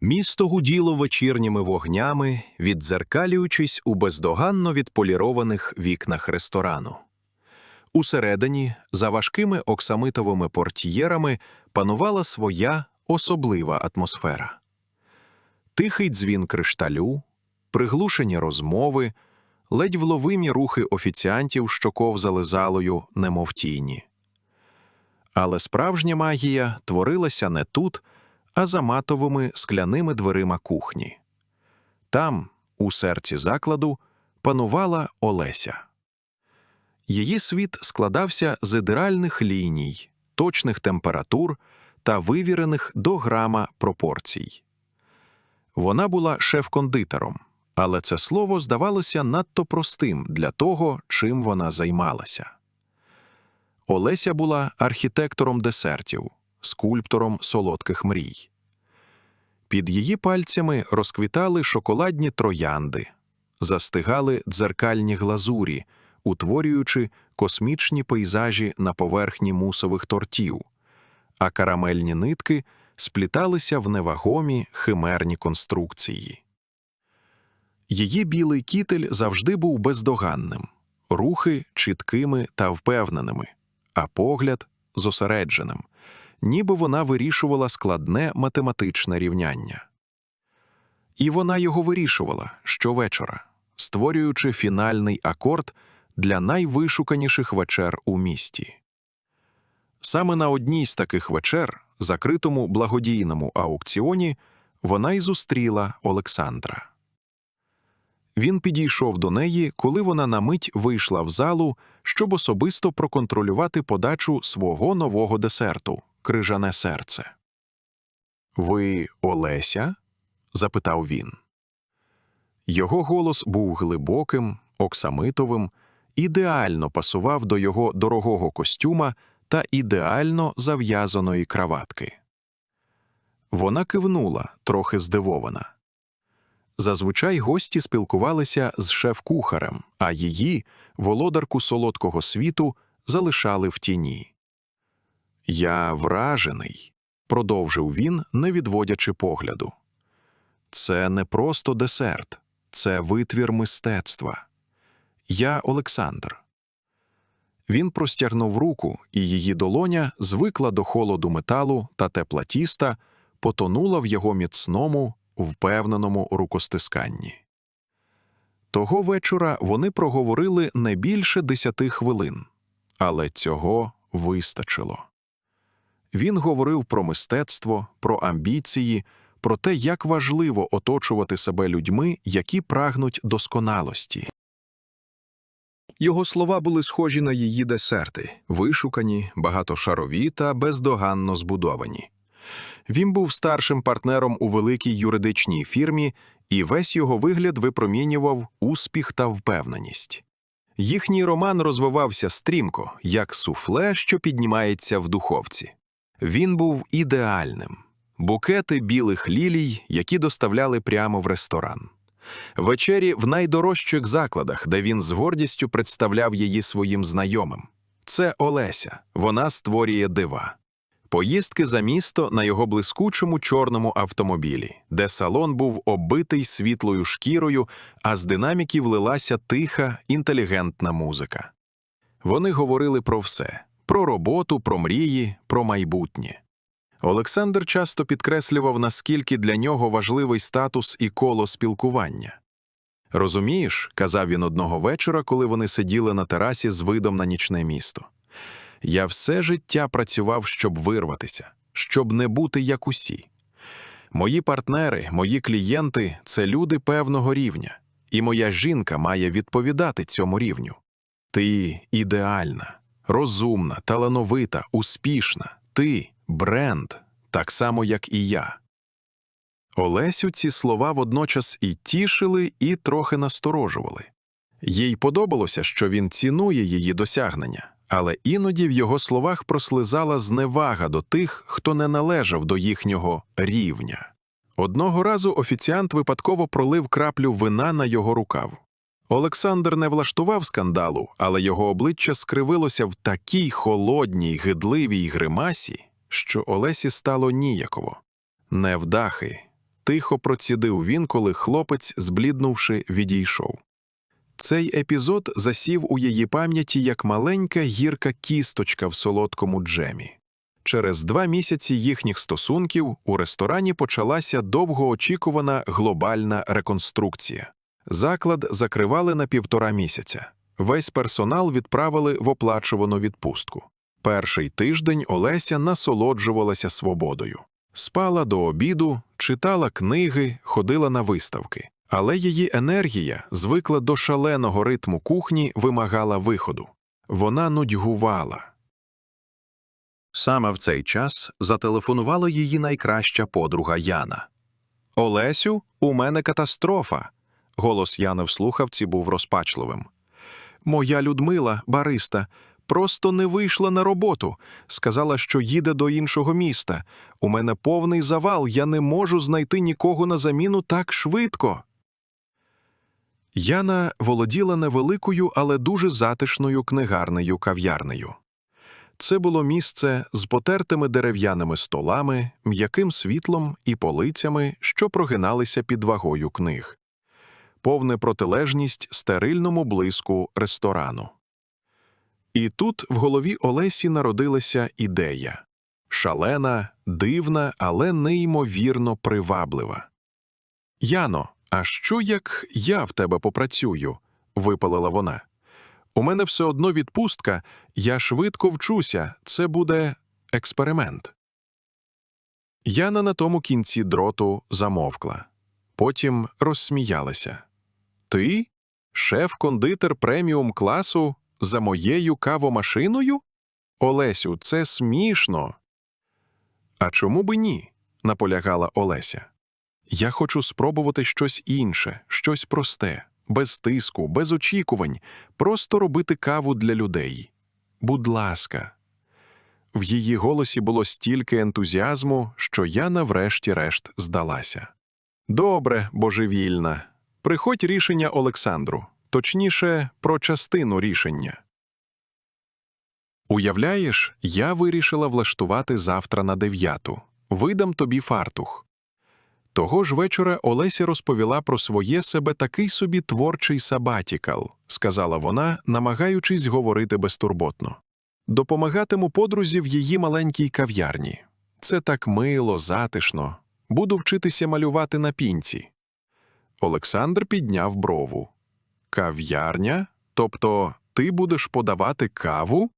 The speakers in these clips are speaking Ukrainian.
Місто гуділо вечірніми вогнями, віддзеркалюючись у бездоганно відполірованих вікнах ресторану. Усередині, за важкими оксамитовими портьєрами, панувала своя особлива атмосфера. Тихий дзвін кришталю, приглушені розмови, ледь вловимі рухи офіціантів, що ковзали залою, немов тіні. Але справжня магія творилася не тут, а за матовими скляними дверима кухні. Там, у серці закладу, панувала Олеся. Її світ складався з ідеальних ліній, точних температур та вивірених до грама пропорцій. Вона була шеф-кондитером, але це слово здавалося надто простим для того, чим вона займалася. Олеся була архітектором десертів, скульптором солодких мрій. Під її пальцями розквітали шоколадні троянди, застигали дзеркальні глазурі, утворюючи космічні пейзажі на поверхні мусових тортів, а карамельні нитки спліталися в невагомі химерні конструкції. Її білий кітель завжди був бездоганним, рухи чіткими та впевненими, а погляд зосередженим, ніби вона вирішувала складне математичне рівняння. І вона його вирішувала щовечора, створюючи фінальний акорд для найвишуканіших вечер у місті. Саме на одній з таких вечер, закритому благодійному аукціоні, вона й зустріла Олександра. Він підійшов до неї, коли вона на мить вийшла в залу, щоб особисто проконтролювати подачу свого нового десерту крижане серце. Ви Олеся? запитав він. Його голос був глибоким, оксамитовим, ідеально пасував до його дорогого костюма та ідеально зав'язаної краватки. Вона кивнула, трохи здивована. Зазвичай гості спілкувалися з шеф-кухарем, а її, володарку солодкого світу, залишали в тіні. Я вражений, продовжив він, не відводячи погляду. Це не просто десерт, це витвір мистецтва. Я Олександр. Він простягнув руку, і її долоня звикла до холоду металу та тепла тіста, потонула в його міцному, впевненому рукостисканні. Того вечора вони проговорили не більше десяти хвилин, але цього вистачило. Він говорив про мистецтво, про амбіції, про те, як важливо оточувати себе людьми, які прагнуть досконалості. Його слова були схожі на її десерти, вишукані, багатошарові та бездоганно збудовані. Він був старшим партнером у великій юридичній фірмі, і весь його вигляд випромінював успіх та впевненість. Їхній роман розвивався стрімко, як суфле, що піднімається в духовці. Він був ідеальним букети білих лілій, які доставляли прямо в ресторан. Вечері в найдорожчих закладах, де він з гордістю представляв її своїм знайомим. Це Олеся, вона створює дива. Поїздки за місто на його блискучому чорному автомобілі, де салон був оббитий світлою шкірою, а з динаміків лилася тиха, інтелігентна музика. Вони говорили про все про роботу, про мрії, про майбутнє. Олександр часто підкреслював, наскільки для нього важливий статус і коло спілкування. Розумієш, казав він одного вечора, коли вони сиділи на терасі з видом на нічне місто. Я все життя працював, щоб вирватися, щоб не бути як усі. Мої партнери, мої клієнти це люди певного рівня, і моя жінка має відповідати цьому рівню. Ти ідеальна, розумна, талановита, успішна, ти бренд, так само, як і я. Олесю ці слова водночас і тішили, і трохи насторожували. Їй подобалося, що він цінує її досягнення, але іноді в його словах прослизала зневага до тих, хто не належав до їхнього рівня. Одного разу офіціант випадково пролив краплю вина на його рукав. Олександр не влаштував скандалу, але його обличчя скривилося в такій холодній, гидливій гримасі, що Олесі стало ніяково. Невдахи, тихо процідив він, коли хлопець, збліднувши, відійшов. Цей епізод засів у її пам'яті як маленька гірка кісточка в солодкому джемі. Через два місяці їхніх стосунків у ресторані почалася довгоочікувана глобальна реконструкція. Заклад закривали на півтора місяця. Весь персонал відправили в оплачувану відпустку. Перший тиждень Олеся насолоджувалася свободою. Спала до обіду, читала книги, ходила на виставки. Але її енергія, звикла до шаленого ритму кухні, вимагала виходу. Вона нудьгувала. Саме в цей час зателефонувала її найкраща подруга Яна. Олесю, у мене катастрофа. Голос Яни в слухавці був розпачливим. Моя Людмила, бариста, просто не вийшла на роботу. Сказала, що їде до іншого міста. У мене повний завал, я не можу знайти нікого на заміну так швидко. Яна володіла невеликою, але дуже затишною книгарнею кав'ярнею. Це було місце з потертими дерев'яними столами, м'яким світлом і полицями, що прогиналися під вагою книг, повне протилежність стерильному блиску ресторану. І тут в голові Олесі народилася ідея шалена, дивна, але неймовірно приваблива. Яно, а що як я в тебе попрацюю? випалила вона. У мене все одно відпустка, я швидко вчуся, це буде експеримент. Яна на тому кінці дроту замовкла. Потім розсміялася. Ти? Шеф-кондитер преміум класу за моєю кавомашиною? Олесю, це смішно. А чому би ні? наполягала Олеся. Я хочу спробувати щось інше, щось просте, без тиску, без очікувань, просто робити каву для людей. Будь ласка. В її голосі було стільки ентузіазму, що я наврешті-решт здалася. Добре, божевільна. Приходь рішення Олександру, точніше, про частину рішення. Уявляєш, я вирішила влаштувати завтра на дев'яту. Видам тобі фартух. Того ж вечора Олеся розповіла про своє себе такий собі творчий сабатікал, сказала вона, намагаючись говорити безтурботно. Допомагатиму подрузі в її маленькій кав'ярні. Це так мило, затишно. Буду вчитися малювати на пінці. Олександр підняв брову. Кав'ярня? Тобто ти будеш подавати каву?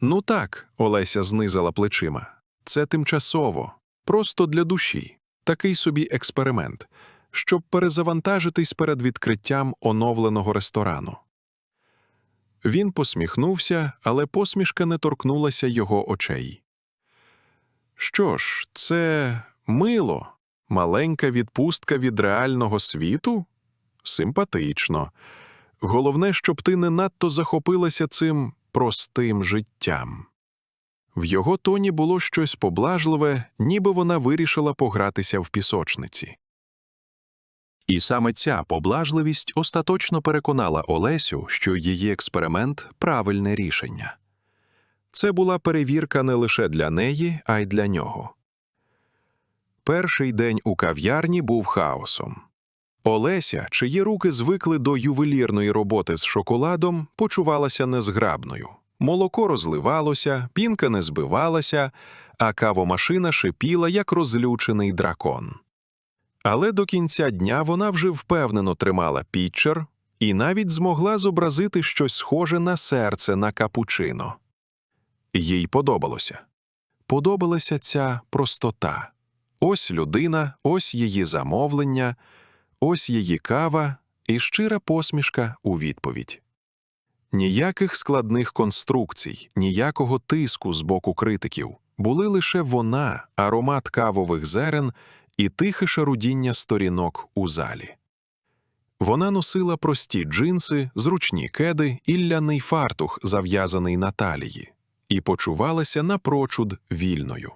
Ну так, Олеся знизила плечима. Це тимчасово, просто для душі такий собі експеримент, щоб перезавантажитись перед відкриттям оновленого ресторану. Він посміхнувся, але посмішка не торкнулася його очей. Що ж, це мило, маленька відпустка від реального світу? Симпатично. Головне, щоб ти не надто захопилася цим простим життям. В його тоні було щось поблажливе, ніби вона вирішила погратися в пісочниці. І саме ця поблажливість остаточно переконала Олесю, що її експеримент правильне рішення. Це була перевірка не лише для неї, а й для нього. Перший день у кав'ярні був хаосом. Олеся, чиї руки звикли до ювелірної роботи з шоколадом, почувалася незграбною. Молоко розливалося, пінка не збивалася, а кавомашина шипіла, як розлючений дракон. Але до кінця дня вона вже впевнено тримала пітчер і навіть змогла зобразити щось схоже на серце на капучино. Їй подобалося. Подобалася ця простота. Ось людина, ось її замовлення, ось її кава і щира посмішка у відповідь. Ніяких складних конструкцій, ніякого тиску з боку критиків. Були лише вона, аромат кавових зерен і тихе шарудіння сторінок у залі. Вона носила прості джинси, зручні кеди і ляний фартух, зав'язаний на талії, і почувалася напрочуд вільною.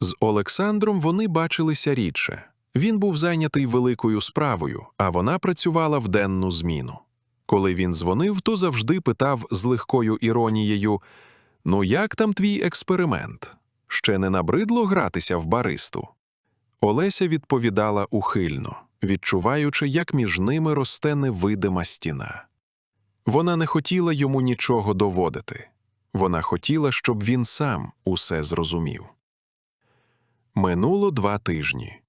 З Олександром вони бачилися рідше. Він був зайнятий великою справою, а вона працювала в денну зміну. Коли він дзвонив, то завжди питав з легкою іронією: Ну, як там твій експеримент? Ще не набридло гратися в баристу? Олеся відповідала ухильно, відчуваючи, як між ними росте невидима стіна. Вона не хотіла йому нічого доводити. Вона хотіла, щоб він сам усе зрозумів. Минуло два тижні.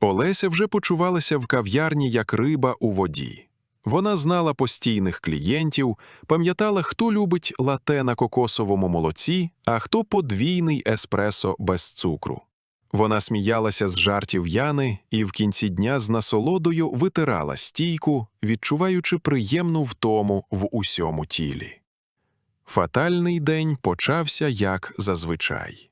Олеся вже почувалася в кав'ярні як риба у воді. Вона знала постійних клієнтів, пам'ятала, хто любить лате на кокосовому молоці, а хто подвійний еспресо без цукру. Вона сміялася з жартів Яни і в кінці дня з насолодою витирала стійку, відчуваючи приємну втому в усьому тілі. Фатальний день почався як зазвичай.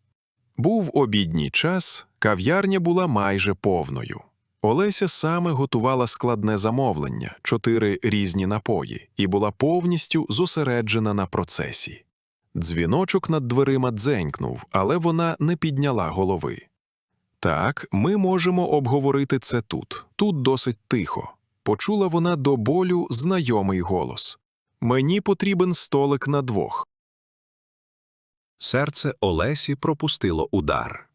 Був обідній час, кав'ярня була майже повною. Олеся саме готувала складне замовлення, чотири різні напої, і була повністю зосереджена на процесі. Дзвіночок над дверима дзенькнув, але вона не підняла голови. Так, ми можемо обговорити це тут. Тут досить тихо. Почула вона до болю знайомий голос. Мені потрібен столик на двох. Серце Олесі пропустило удар.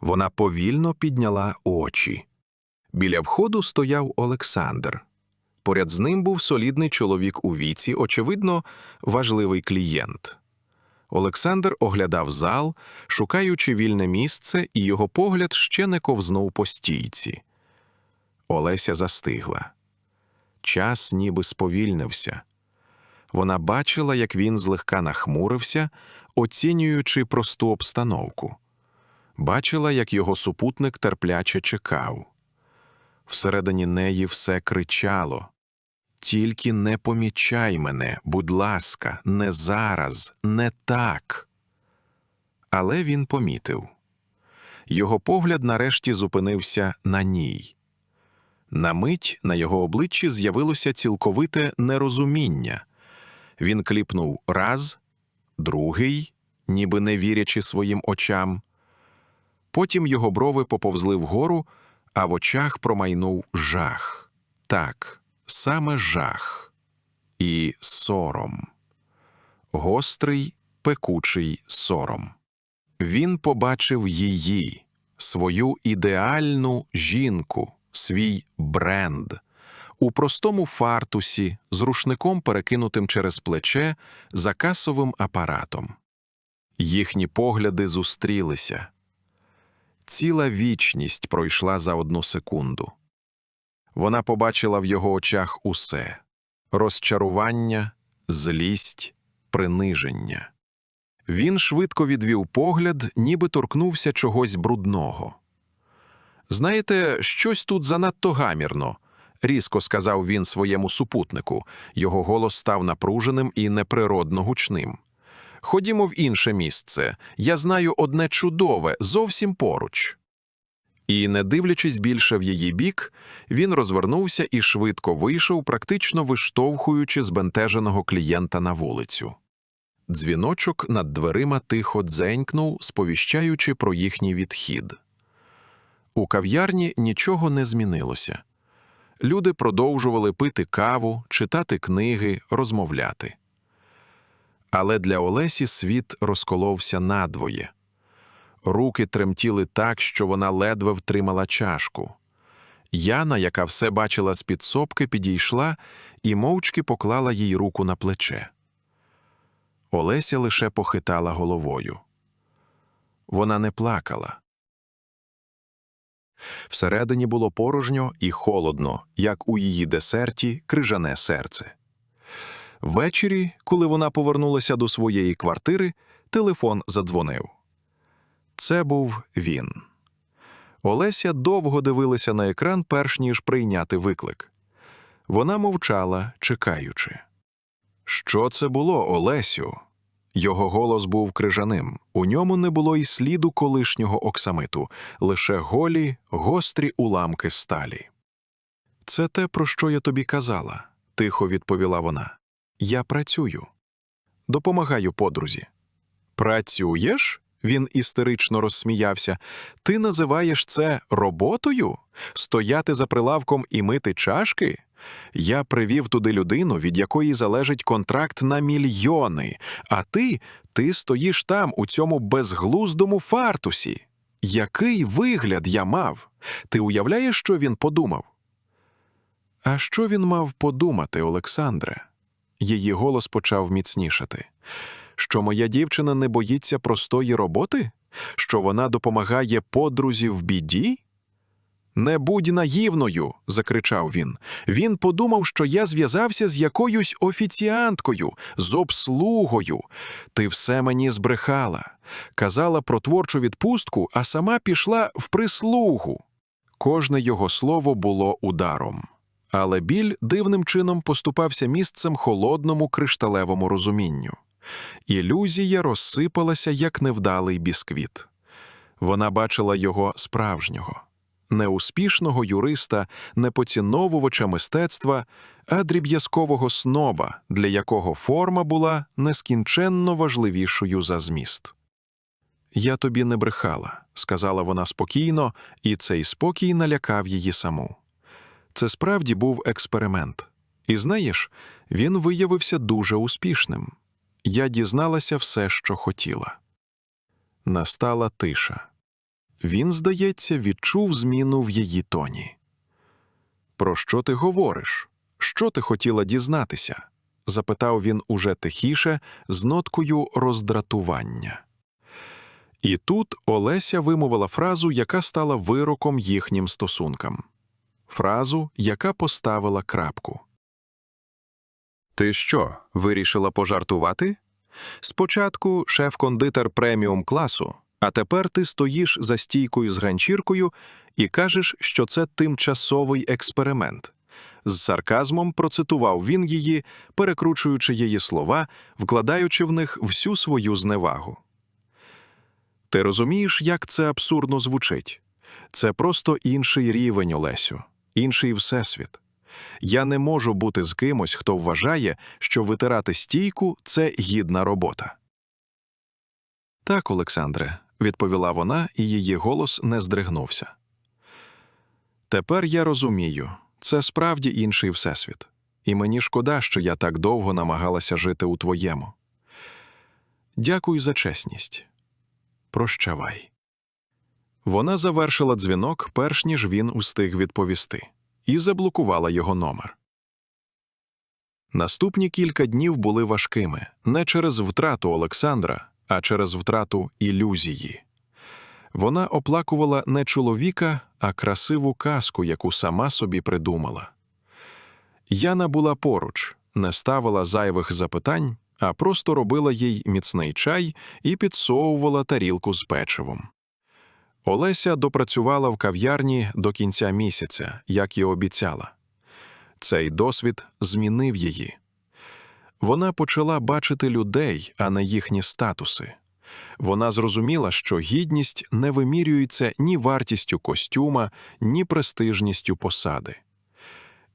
Вона повільно підняла очі. Біля входу стояв Олександр. Поряд з ним був солідний чоловік у віці, очевидно, важливий клієнт. Олександр оглядав зал, шукаючи вільне місце, і його погляд ще не ковзнув по стійці. Олеся застигла. Час ніби сповільнився. Вона бачила, як він злегка нахмурився, оцінюючи просту обстановку. Бачила, як його супутник терпляче чекав. Всередині неї все кричало. Тільки не помічай мене, будь ласка, не зараз, не так. Але він помітив. Його погляд нарешті зупинився на ній. На мить на його обличчі з'явилося цілковите нерозуміння. Він кліпнув раз, другий, ніби не вірячи своїм очам. Потім його брови поповзли вгору, а в очах промайнув жах. Так, саме жах і сором. Гострий, пекучий сором. Він побачив її, свою ідеальну жінку, свій бренд у простому фартусі з рушником, перекинутим через плече, за касовим апаратом. Їхні погляди зустрілися. Ціла вічність пройшла за одну секунду. Вона побачила в його очах усе розчарування, злість, приниження. Він швидко відвів погляд, ніби торкнувся чогось брудного. Знаєте, щось тут занадто гамірно, різко сказав він своєму супутнику. Його голос став напруженим і неприродно гучним. Ходімо в інше місце. Я знаю одне чудове, зовсім поруч. І, не дивлячись більше в її бік, він розвернувся і швидко вийшов, практично виштовхуючи збентеженого клієнта на вулицю. Дзвіночок над дверима тихо дзенькнув, сповіщаючи про їхній відхід. У кав'ярні нічого не змінилося. Люди продовжували пити каву, читати книги, розмовляти. Але для Олесі світ розколовся надвоє. Руки тремтіли так, що вона ледве втримала чашку. Яна, яка все бачила з під сопки, підійшла і мовчки поклала їй руку на плече. Олеся лише похитала головою. Вона не плакала. Всередині було порожньо і холодно, як у її десерті крижане серце. Ввечері, коли вона повернулася до своєї квартири, телефон задзвонив. Це був він. Олеся довго дивилася на екран, перш ніж прийняти виклик. Вона мовчала, чекаючи. Що це було, Олесю? Його голос був крижаним. У ньому не було й сліду колишнього оксамиту, лише голі, гострі уламки сталі. Це те, про що я тобі казала, тихо відповіла вона. Я працюю. Допомагаю подрузі. Працюєш? Він істерично розсміявся. Ти називаєш це роботою? Стояти за прилавком і мити чашки? Я привів туди людину, від якої залежить контракт на мільйони, а ти, ти стоїш там, у цьому безглуздому фартусі. який вигляд я мав? Ти уявляєш, що він подумав? А що він мав подумати, Олександре? Її голос почав міцнішати. Що моя дівчина не боїться простої роботи? Що вона допомагає подрузі в біді? Не будь наївною, закричав він. Він подумав, що я зв'язався з якоюсь офіціанткою, з обслугою. Ти все мені збрехала. Казала про творчу відпустку, а сама пішла в прислугу. Кожне його слово було ударом. Але біль дивним чином поступався місцем холодному кришталевому розумінню. Ілюзія розсипалася, як невдалий бісквіт. Вона бачила його справжнього, неуспішного юриста, не поціновувача мистецтва, а дріб'язкового сноба, для якого форма була нескінченно важливішою за зміст. Я тобі не брехала, сказала вона спокійно, і цей спокій налякав її саму. Це справді був експеримент. І знаєш, він виявився дуже успішним. Я дізналася все, що хотіла. Настала тиша. Він, здається, відчув зміну в її тоні. Про що ти говориш? Що ти хотіла дізнатися? запитав він уже тихіше, з ноткою роздратування. І тут Олеся вимовила фразу, яка стала вироком їхнім стосункам фразу, яка поставила крапку. Ти що, вирішила пожартувати? Спочатку шеф-кондитер преміум класу, а тепер ти стоїш за стійкою з ганчіркою і кажеш, що це тимчасовий експеримент. З сарказмом процитував він її, перекручуючи її слова, вкладаючи в них всю свою зневагу. Ти розумієш, як це абсурдно звучить? Це просто інший рівень, Олесю, інший всесвіт. Я не можу бути з кимось, хто вважає, що витирати стійку це гідна робота. Так, Олександре, відповіла вона, і її голос не здригнувся. Тепер я розумію, це справді інший всесвіт, і мені шкода, що я так довго намагалася жити у твоєму. Дякую за чесність. Прощавай. Вона завершила дзвінок, перш ніж він устиг відповісти, і заблокувала його номер. Наступні кілька днів були важкими не через втрату Олександра, а через втрату ілюзії. Вона оплакувала не чоловіка, а красиву казку, яку сама собі придумала. Яна була поруч, не ставила зайвих запитань, а просто робила їй міцний чай і підсовувала тарілку з печивом. Олеся допрацювала в кав'ярні до кінця місяця, як і обіцяла. Цей досвід змінив її. Вона почала бачити людей, а не їхні статуси. Вона зрозуміла, що гідність не вимірюється ні вартістю костюма, ні престижністю посади.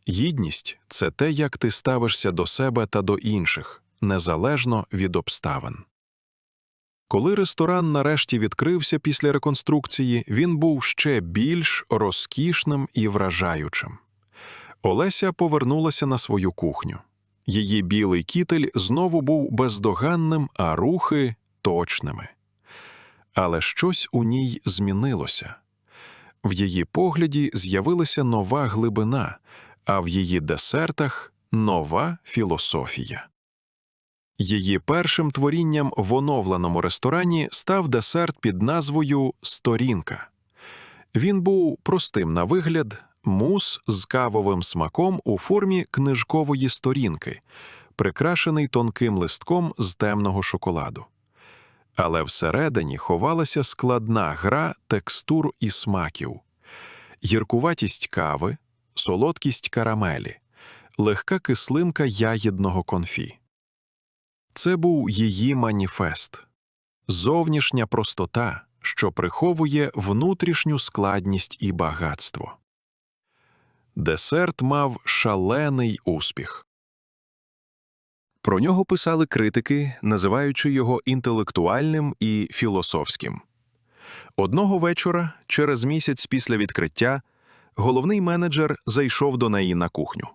Гідність це те, як ти ставишся до себе та до інших, незалежно від обставин. Коли ресторан нарешті відкрився після реконструкції, він був ще більш розкішним і вражаючим. Олеся повернулася на свою кухню. Її білий кітель знову був бездоганним, а рухи точними. Але щось у ній змінилося. В її погляді з'явилася нова глибина, а в її десертах нова філософія. Її першим творінням в оновленому ресторані став десерт під назвою Сторінка. Він був простим на вигляд, мус з кавовим смаком у формі книжкової сторінки, прикрашений тонким листком з темного шоколаду. Але всередині ховалася складна гра текстур і смаків, гіркуватість кави, солодкість карамелі, легка кислинка ягідного конфі. Це був її маніфест, зовнішня простота, що приховує внутрішню складність і багатство. Десерт мав шалений успіх. Про нього писали критики, називаючи його інтелектуальним і філософським. Одного вечора, через місяць після відкриття, головний менеджер зайшов до неї на кухню.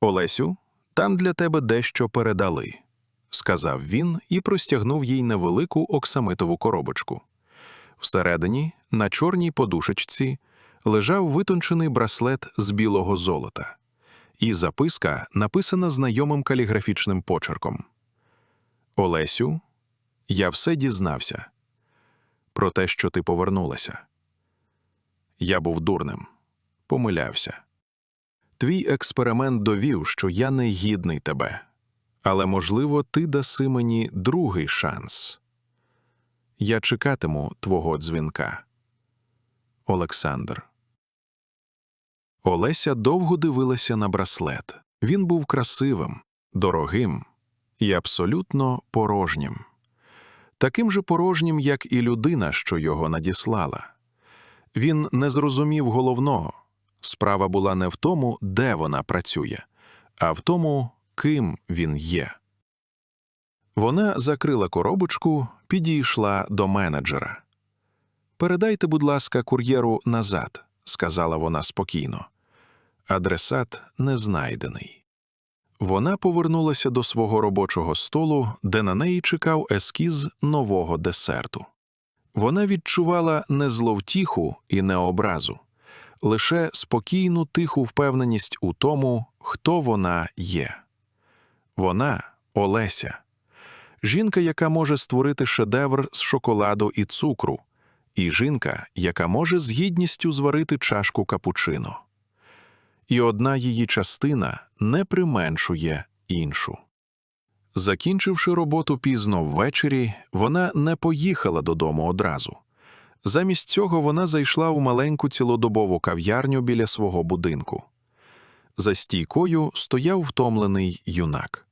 Олесю, там для тебе дещо передали, сказав він і простягнув їй невелику оксамитову коробочку. Всередині На чорній подушечці лежав витончений браслет з білого золота, і записка написана знайомим каліграфічним почерком. Олесю, я все дізнався про те, що ти повернулася. Я був дурним, помилявся. Твій експеримент довів, що я не гідний тебе, але, можливо, ти даси мені другий шанс. Я чекатиму твого дзвінка. Олександр. Олеся довго дивилася на браслет. Він був красивим, дорогим і абсолютно порожнім. Таким же порожнім, як і людина, що його надіслала. Він не зрозумів головного. Справа була не в тому, де вона працює, а в тому, ким він є. Вона закрила коробочку, підійшла до менеджера. Передайте, будь ласка, кур'єру назад, сказала вона спокійно. Адресат не знайдений. Вона повернулася до свого робочого столу, де на неї чекав ескіз нового десерту. Вона відчувала не зловтіху і не образу, лише спокійну тиху впевненість у тому, хто вона є. Вона Олеся, жінка, яка може створити шедевр з шоколаду і цукру, і жінка, яка може з гідністю зварити чашку капучино. І одна її частина не применшує іншу. Закінчивши роботу пізно ввечері, вона не поїхала додому одразу. Замість цього вона зайшла у маленьку цілодобову кав'ярню біля свого будинку. За стійкою стояв втомлений юнак.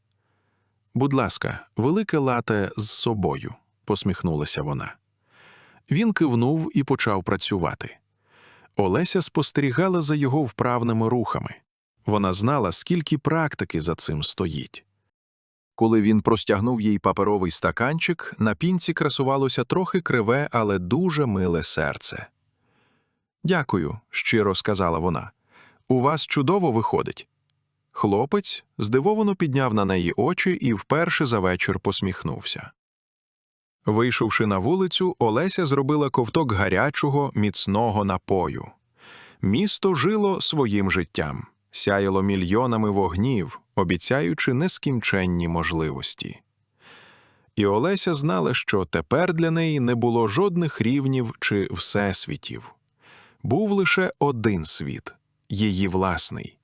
Будь ласка, велике лате з собою, посміхнулася вона. Він кивнув і почав працювати. Олеся спостерігала за його вправними рухами. Вона знала, скільки практики за цим стоїть. Коли він простягнув їй паперовий стаканчик, на пінці красувалося трохи криве, але дуже миле серце. Дякую, щиро сказала вона. У вас чудово виходить. Хлопець здивовано підняв на неї очі і вперше за вечір посміхнувся. Вийшовши на вулицю, Олеся зробила ковток гарячого, міцного напою. Місто жило своїм життям, сяяло мільйонами вогнів, обіцяючи нескінченні можливості. І Олеся знала, що тепер для неї не було жодних рівнів чи всесвітів. Був лише один світ її власний,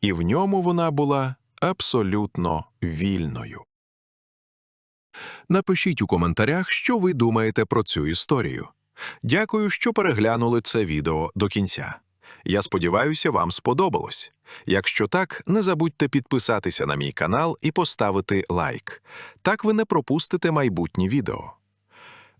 і в ньому вона була абсолютно вільною. Напишіть у коментарях, що ви думаєте про цю історію. Дякую, що переглянули це відео до кінця. Я сподіваюся, вам сподобалось. Якщо так, не забудьте підписатися на мій канал і поставити лайк. Так ви не пропустите майбутні відео.